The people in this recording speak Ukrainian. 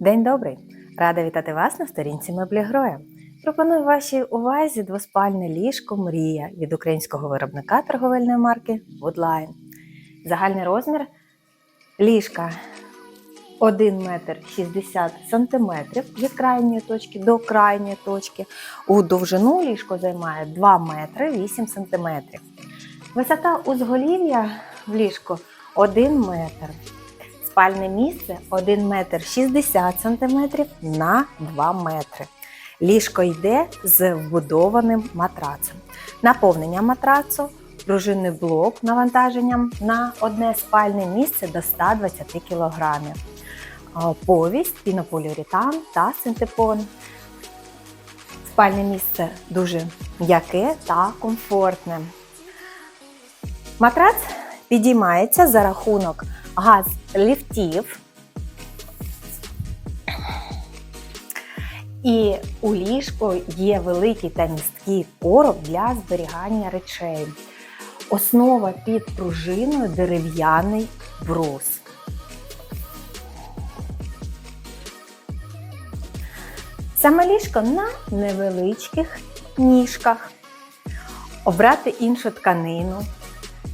День добрий! Рада вітати вас на сторінці меблі Гроя. Пропоную вашій увазі двоспальне ліжко Мрія від українського виробника торговельної марки Woodline. Загальний розмір ліжка 1 метр 60 сантиметрів від крайньої точки до крайньої точки. У довжину ліжко займає 2 метри 8 сантиметрів. Висота узголів'я в ліжко 1 метр. Спальне місце 1 метр 60 сантиметрів на 2 метри. Ліжко йде з вбудованим матрацем. Наповнення матрацу, пружинний блок навантаженням на одне спальне місце до 120 кг. Повість, пінополіуретан та синтепон. Спальне місце дуже м'яке та комфортне. Матрац підіймається за рахунок газ-ліфтів. І у ліжку є великий та місткий короб для зберігання речей. Основа під пружиною дерев'яний брус. Саме ліжко на невеличких ніжках. Обрати іншу тканину